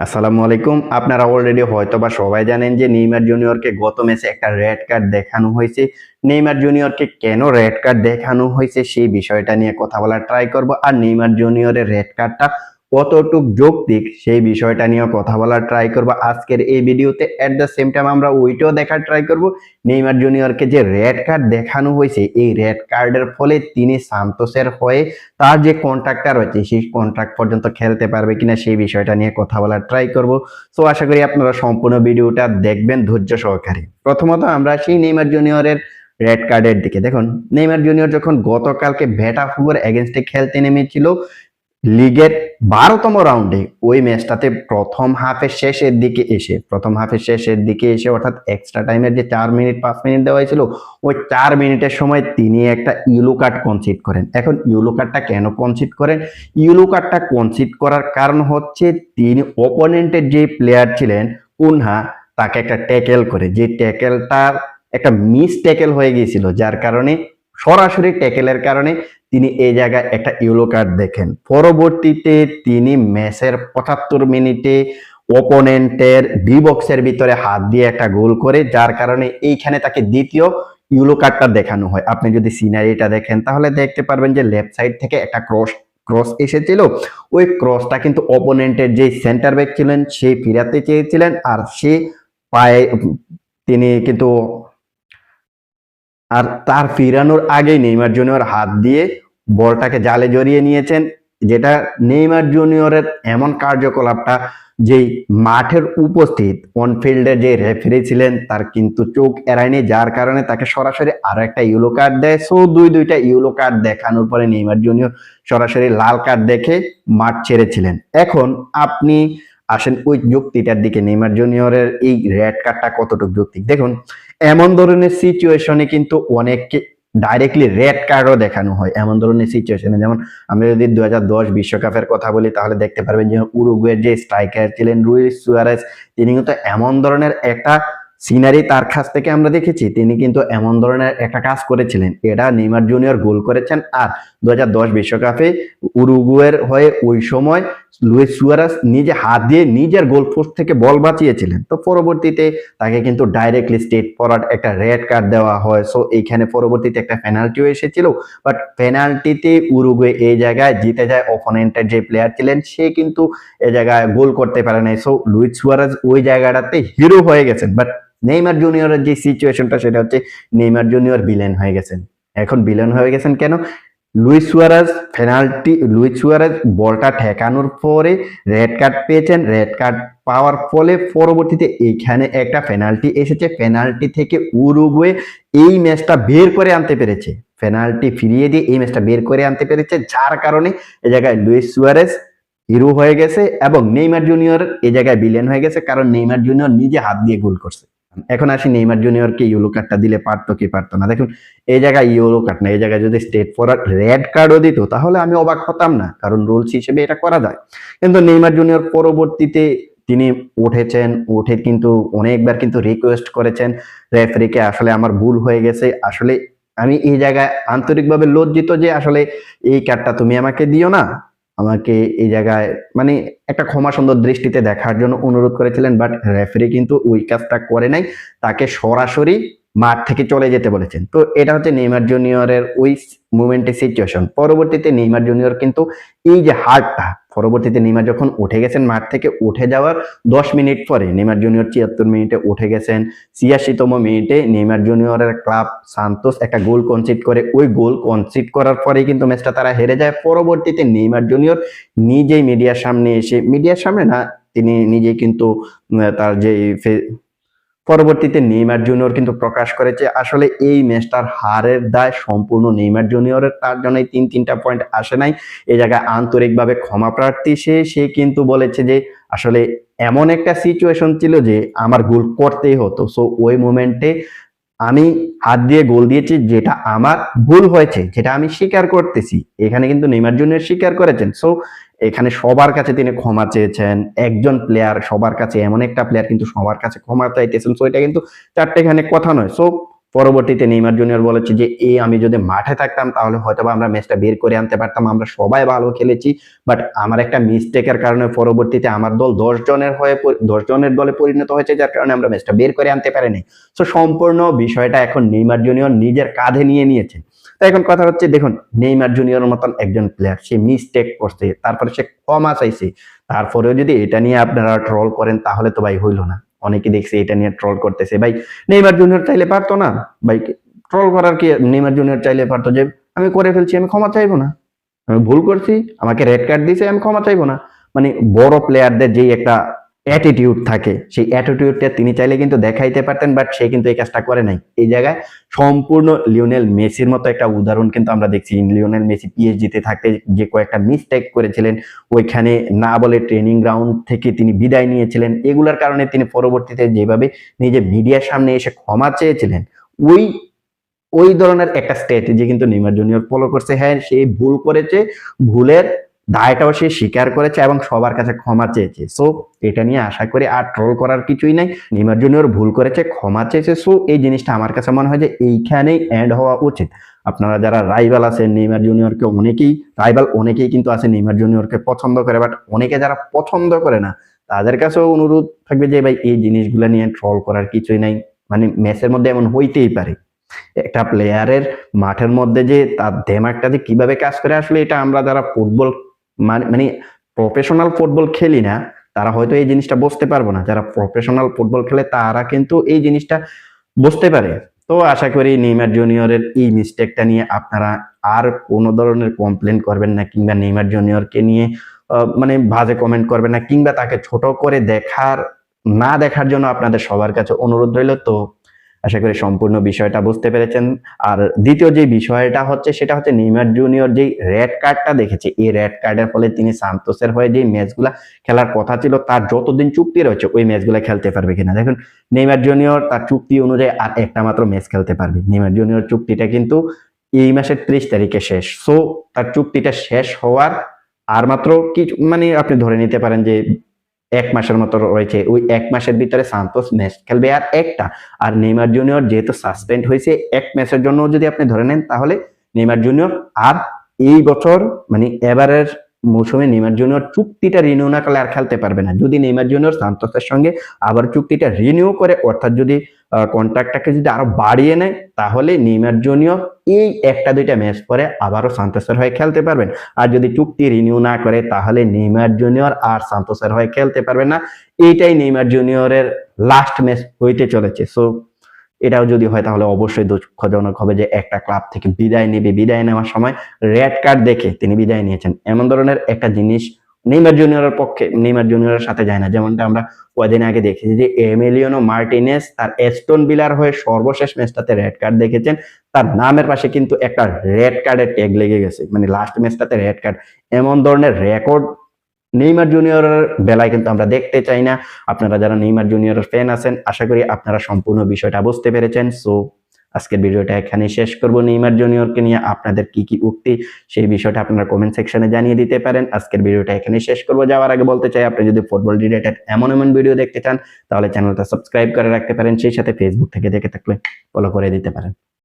আসসালামু আলাইকুম। আপনারা অলরেডি হয়তো বা সবাই জানেন যে নেইমার জুনিয়রকে গত ম্যাচে একটা রেড কার্ড দেখানো হয়েছে। নেইমার জুনিয়রকে কেন রেড কার্ড দেখানো হয়েছে সেই বিষয়টা নিয়ে কথা বলার ট্রাই করব। আর নেইমার জুনিয়রের রেড কার্ডটা কতটুক যৌক্তিক সেই বিষয়টা নিয়ে কথা বলার ট্রাই করব। আজকের এই ভিডিওতে এট দ্য সেম টাইম আমরা ওইটাও দেখার ট্রাই করব। নেইমার জুনিয়রকে যে রেড কার্ড দেখানো হয়েছে, এই রেড কার্ডের ফলে তিনি সান্তোসের হয়ে তার যে কন্ট্রাক্টটা রয়েছে, সেই কন্ট্রাক্ট পর্যন্ত খেলতে পারবে কিনা সেই বিষয়টা নিয়ে কথা বলার ট্রাই করব। সো আশা করি আপনারা সম্পূর্ণ ভিডিওটা দেখবেন ধৈর্য সহকারে। প্রথমত আমরা সেই নেইমার জুনিয়রের রেড কার্ডের দিকে। দেখুন, নেইমার জুনিয়র যখন গতকালকে ভেটা ভেটাফুগোর এগেনস্টে খেলতে নেমেছিল লিগের বারোতম রাউন্ডে ওই ম্যাচটাতে প্রথম হাফের শেষের দিকে এসে, প্রথম হাফের শেষের দিকে এসে অর্থাৎ এক্সট্রা টাইমের যে চার মিনিট পাঁচ মিনিট দেওয়া হয়েছিল, ওই চার মিনিটের সময় তিনি একটা ইউলো কার্ড কনসিড করেন। এখন ইউলো কার্ডটা কেন কনসিড করেন? ইউলো কার্ডটা কনসিড করার কারণ হচ্ছে তিনি অপোনেন্টের যে প্লেয়ার ছিলেন কুনহা তাকে একটা ট্যাকেল করে। যে ট্যাকেলটার একটা মিস ট্যাকেল হয়ে গিয়েছিল, যার কারণে সরাসরি ট্যাকেলের কারণে তিনি এই জায়গায় একটা ইউলো কার্ড দেখেন। পরবর্তীতে তিনি ম্যাচের পঁচাত্তর মিনিটে ওপোনেন্টের বি বক্সের ভিতরে হাত দিয়ে একটা গোল করে, যার কারণে এইখানে তাকে দ্বিতীয় ইউলো কার্ডটা দেখানো হয়। আপনি যদি সিনারিটা দেখেন, তাহলে দেখতে পারবেন যে লেফট সাইড থেকে একটা ক্রস ক্রস এসেছিল। ওই ক্রসটা কিন্তু অপোনেন্টের যে সেন্টার ব্যাক ছিলেন, সে ফিরাতে চেয়েছিলেন, আর সে পায়ে, তিনি কিন্তু আর তার ফিরানোর আগেই নেইমার জুনিয়র হাত দিয়ে বলটাকে জালে জড়িয়ে নিয়েছেন, যেটা নেইমার জুনিয়রের এমন কার্যকলাপটা যেই মাঠের উপস্থিত অনফিল্ডের যে রেফারি ছিলেন, তার কিন্তু চোখ এড়ায়নি, যার কারণে তাকে সরাসরি আরও একটা ইউলো কার্ড দেয়। সো দুই দুইটা ইউলো কার্ড দেখানোর পরে নেইমার জুনিয়র সরাসরি লাল কার্ড দেখে মাঠ ছেড়েছিলেন। এখন আপনি আসেন ওই যুক্তিটার দিকে, নেইমার জুনিয়রের এই রেড কার্ডটা কতটুকু যৌক্তিক? দেখুন এমন ধরনের সিচুয়েশনে কিন্তু অনেককে ডাইরেক্টলি রেড কার্ডও দেখানো হয়। এমন ধরনের সিচুয়েশনে যেমন আমরা যদি দু বিশ্বকাপের কথা বলি, তাহলে দেখতে পারবেন যে উরুগুয়ের যে স্ট্রাইকার ছিলেন রুইস সুয়ারেস তিনি কিন্তু এমন ধরনের একটা সিনারি তার কাছ থেকে আমরা দেখেছি। তিনি কিন্তু এমন ধরনের একটা কাজ করেছিলেন। এটা নেইমার জুনিয়র গোল করেছেন। আর দু বিশ্বকাপে উরুগুয়ের হয়ে ওই সময় লুইস সুয়ারাস নিজে হাত দিয়ে নিজের গোল পোস্ট থেকে বল বাঁচিয়েছিলেন। তো পরবর্তীতে তাকে কিন্তু ডাইরেক্টলি স্টেট ফরওয়ার্ড একটা রেড কার্ড দেওয়া হয়। সো এইখানে পরবর্তীতে একটা পেনাল্টিও এসেছিল। বাট পেনাল্টিতে উরুগুয়ে এই জায়গায় জিতে যায় অপোনেন্টের যে প্লেয়ার ছিলেন, সে কিন্তু এই জায়গায় গোল করতে পারে নাই। সো লুইস সুয়ারাস ওই জায়গাটাতে হিরো হয়ে গেছেন। বাট নেইমার জুনিয়রের যে সিচুয়েশনটা সেটা হচ্ছে নেইমার জুনিয়র বিলেন হয়ে গেছেন। এখন বিলেন হয়ে গেছেন কেন? Luis Suarez penalty, Luis Suarez বলটা ঠেকানোর পরে রেড কার্ড পেয়েছেন। রেড কার্ড পাওয়ার ফলে পরবর্তীতে এইখানে একটা পেনাল্টি এসেছে। পেনাল্টি থেকে উরুগুয়ে এই ম্যাচটা বের করে আনতে পেরেছে। পেনাল্টি ফিরিয়ে দিয়ে এই ম্যাচটা বের করে আনতে পেরেছে। যার কারণে এই জায়গায় লুইস সুয়ারেজ হিরো হয়ে গেছে এবং নেইমার জুনিয়র এ জায়গায় বিলেন হয়ে গেছে। কারণ নেইমার জুনিয়র নিজে হাত দিয়ে গোল করছে। এখন আসি নেইমার জুনিয়রকে ইউলো কার্ডটা দিলে পারতো কি পারতো না? দেখুন, এই জায়গায় ইউলো কার্ড না, এই জায়গায় যদি স্টেট ফরওয়ার্ড রেড কার্ডও দিত, তাহলে আমি অবাক হতাম না, কারণ রুলস হিসেবে এটা করা যায়। কিন্তু নেইমার জুনিয়র পরবর্তীতে তিনি উঠেছেন, উঠে কিন্তু অনেকবার কিন্তু রিকোয়েস্ট করেছেন রেফারিকে আসলে আমার ভুল হয়ে গেছে, আসলে আমি এই জায়গায় আন্তরিকভাবে লজ্জিত যে আসলে এই কার্ডটা তুমি আমাকে দিও না। আমাকে এই জায়গায় মানে একটা ক্ষমা সুন্দর দৃষ্টিতে দেখার জন্য অনুরোধ করেছিলেন বাট রেফারি কিন্তু ওই কাজটা করে নাই, তাকে সরাসরি মাঠ থেকে চলে যেতে বলেছেন। তো এটা হচ্ছে নেইমার জুনিয়রের ওই মুভমেন্টের সিচুয়েশন পরবর্তীতে নেইমার জুনিয়র কিন্তু এই যে হারটা পরবর্তীতে নেইমার যখন উঠে গেছেন মাঠ থেকে উঠে যাওয়ার দশ মিনিট পরে, নেমার জুনিয়র ছিয়াত্তর মিনিটে উঠে গেছেন, ছিয়াশিতম মিনিটে নেইমার জুনিয়রের ক্লাব সান্তোস একটা গোল কনসিড করে। ওই গোল কনসিড করার পরে কিন্তু ম্যাচটা তারা হেরে যায়। পরবর্তীতে নেইমার জুনিয়র নিজেই মিডিয়ার সামনে এসে মিডিয়ার সামনে না, তিনি নিজেই কিন্তু তার যে পরবর্তীতে নেইমার জুনিয়র কিন্তু প্রকাশ করেছে। আসলে এই ম্যাচটার হারের দায় সম্পূর্ণ নেইমার জুনিয়রের, তার জন্য তিন, তিনটা পয়েন্ট আসে নাই। এই জায়গায় আন্তরিকভাবে ক্ষমা প্রার্থী সে সে কিন্তু বলেছে যে আসলে এমন একটা সিচুয়েশন ছিল যে আমার গোল করতেই হতো। সো ওই মোমেন্টে আমি হাত দিয়ে গোল দিয়েছি, যেটা আমার ভুল হয়েছে, যেটা আমি স্বীকার করতেছি। এখানে কিন্তু নেইমার জুনিয়র স্বীকার করেছেন। সো এখানে সবার কাছে তিনি ক্ষমা চেয়েছেন, একজন প্লেয়ার সবার কাছে এমন একটা প্লেয়ার কিন্তু সবার কাছে ক্ষমা চাইতেছেন। সো এটা কিন্তু চারটে এখানে কথা নয়। সো পরবর্তীতে নেইমার জুনিয়র বলেছে যে এই আমি যদি মাঠে থাকতাম, তাহলে হয়তো আমরা ম্যাচটা বের করে আনতে পারতাম। আমরা সবাই ভালো খেলেছি বাট আমার একটা মিস্টেকের কারণে পরবর্তীতে আমার দল দশ জনের হয়ে দশ জনের দলে পরিণত হয়েছে, যার কারণে আমরা ম্যাচটা বের করে আনতে পারিনি। সো সম্পূর্ণ বিষয়টা এখন নেইমার জুনিয়র নিজের কাঁধে নিয়ে নিয়েছে। তো এখন কথা হচ্ছে, দেখুন, নেইমার জুনিয়রের মতন একজন প্লেয়ার সে মিস্টেক করছে, তারপরে সে ক্ষমা চাইছে। তারপরেও যদি এটা নিয়ে আপনারা ট্রল করেন, তাহলে তো ভাই হইল না। অনেকে দেখছে এটা নিয়ে ট্রল করতেছে। ভাই নেইমার জুনিয়র চাইলে পারতো না। ভাই ট্রল করার কি নেইমার জুনিয়র চাইলে পারতো যে, আমি করে ফেলছি, আমি ক্ষমা চাইব না। আমি ভুল করছি, আমাকে রেড কার্ড দিয়েছে আমি ক্ষমা চাইব না। মানে বড় প্লেয়ারদের যেই একটা অ্যাটিটিউড থাকে। সেই অ্যাটিটিউডটা তিনি চাইলে কিন্তু দেখাইতে পারতেন বাট সে কিন্তু এই কাজটা করে নাই। এই জায়গায় সম্পূর্ণ লিওনেল মেসির মতো একটা উদাহরণ কিন্তু আমরা দেখছি। লিওনেল মেসি পিএইচডিতে থাকতে যে কয়েকটা মিসটেক করেছিলেন, ওইখানে না বলে ট্রেনিং গ্রাউন্ড থেকে তিনি বিদায় নিয়েছিলেন। এগুলোর কারণে তিনি পরবর্তীতে যেভাবে নিজে মিডিয়ার সামনে এসে ক্ষমা চেয়েছিলেন, ওই ওই ধরনের একটা স্ট্র্যাটেজি কিন্তু নেইমার জুনিয়র ফলো করছে। হ্যাঁ সে ভুল করেছে, ভুলের দায়টাও সে স্বীকার করেছে এবং সবার কাছে ক্ষমা চেয়েছে। সো, এটা নিয়ে আশা করি আর ট্রোল করার কিছুই নাই। নেইমার জুনিয়র ভুল করেছে, ক্ষমা চেয়েছে। সো, এই জিনিসটা আমার কাছে মনে হয় যে এইখানেই এন্ড হওয়া উচিত। আপনারা যারা রাইভাল আছেন নেইমার জুনিয়রকে, অনেকেই রাইভাল অনেকেই কিন্তু আছে নেইমার জুনিয়রকে পছন্দ করে বাট অনেকে যারা পছন্দ করে না, তাদের কাছেও অনুরোধ থাকবে যে, ভাই, এই জিনিসগুলো নিয়ে ট্রল করার কিছুই নাই। মানে ম্যাচের মধ্যে এমন হইতেই পারে। একটা প্লেয়ারের মাঠের মধ্যে যে তার দেমাগটা যে কীভাবে কাজ করে, আসলে এটা আমরা যারা ফুটবল মানে মানে প্রফেশনাল ফুটবল খেলি না, তারা হয়তো এই জিনিসটা বুঝতে পারব না। যারা প্রফেশনাল ফুটবল খেলে, তারা কিন্তু এই জিনিসটা বুঝতে পারে। তো আশা করি নেইমার জুনিয়রের এই মিস্টেকটা নিয়ে আপনারা আর কোনো ধরনের কমপ্লেন করবেন না, কিংবা নেইমার জুনিয়রকে নিয়ে মানে বাজে কমেন্ট করবেন না, কিংবা তাকে ছোট করে দেখার, না দেখার জন্য আপনাদের সবার কাছে অনুরোধ রইল। তো আশা করি সম্পূর্ণ বিষয়টা বুঝতে পেরেছেন। আর দ্বিতীয় যে বিষয়টা হচ্ছে, সেটা হচ্ছে নেইমার জুনিয়র যেই রেড কার্ডটা দেখেছে, এই রেড কার্ডের ফলে তিনি সান্তোসের হয়ে যে ম্যাচগুলা খেলার কথা ছিল, তার যতদিন চুক্তি রয়েছে, ওই ম্যাচগুলো খেলতে পারবে কিনা। দেখুন, নেইমার জুনিয়র তার চুক্তি অনুযায়ী আর একটা মাত্র ম্যাচ খেলতে পারবে। নেইমার জুনিয়র চুক্তিটা কিন্তু এই মাসের ত্রিশ তারিখে শেষ। সো তার চুক্তিটা শেষ হওয়ার আর মাত্র কিছু মানে আপনি ধরে নিতে পারেন যে এক মাসের মতো রয়েছে। ওই এক মাসের ভিতরে সান্তোস ম্যাচ খেলবে আর একটা। আর নেইমার জুনিয়র যেহেতু সাসপেন্ড হয়েছে, এক ম্যাচের জন্য যদি আপনি ধরে নেন, তাহলে নেইমার জুনিয়র আর এই বছর মানে এবারের মৌসুমে নেইমার জুনিয়র চুক্তিটা রিনিউ না করলে আর খেলতে পারবে না। যদি নেইমার জুনিয়র সান্তোসের সঙ্গে আবার চুক্তিটা রিনিউ করে, অর্থাৎ যদি কন্ট্রাক্টটাকে যদি আরও বাড়িয়ে নেয়, তাহলে নেইমার জুনিয়র এই একটা দুইটা ম্যাচ পরে আবারও সান্তোসের হয়ে খেলতে পারবেন। আর যদি চুক্তি রিনিউ না করে, তাহলে নেইমার জুনিয়র আর সান্তোসের হয়ে খেলতে পারবে না। এইটাই নেইমার জুনিয়রের লাস্ট ম্যাচ হইতে চলেছে। সো এটাও যদি হয়, তাহলে অবশ্যই দুঃখজনক হবে যে একটা ক্লাব থেকে বিদায় নেবে। বিদায় নেওয়ার সময় রেড কার্ড দেখে তিনি বিদায় নিয়েছেন। এমন ধরনের একটা জিনিস নেইমার জুনিয়রের পক্ষে নেইমার জুনিয়রের সাথে যায় না। যেমনটা আমরা কয়েকদিন আগে দেখেছি যে এমিলিয়নো মার্টিনেস তার এস্টন বিলার হয়ে সর্বশেষ ম্যাচটাতে রেড কার্ড দেখেছেন। তার নামের পাশে কিন্তু একটা রেড কার্ডের ট্যাগ লেগে গেছে। মানে লাস্ট ম্যাচটাতে রেড কার্ড এমন ধরনের রেকর্ড নেইমার জুনিয়রের বেলায় কিন্তু আমরা দেখতে চাই না। আপনারা যারা নেইমার জুনিয়রের ফ্যান আছেন, আশা করি আপনারা সম্পূর্ণ বিষয়টা বুঝতে পেরেছেন। সো আজকের ভিডিওটা এখানে শেষ করব। নেইমার জুনিয়রকে নিয়ে আপনাদের কি কি উক্তি, সেই বিষয়টা আপনারা কমেন্ট সেকশনে জানিয়ে দিতে পারেন। আজকের ভিডিওটা এখানে শেষ করব। যাওয়ার আগে বলতে চাই, আপনি যদি ফুটবল রিলেটেড এমন এমন ভিডিও দেখতে চান, তাহলে চ্যানেলটা সাবস্ক্রাইব করে রাখতে পারেন। সেই সাথে ফেসবুক থেকে দেখে থাকলে ফলো করে দিতে পারেন।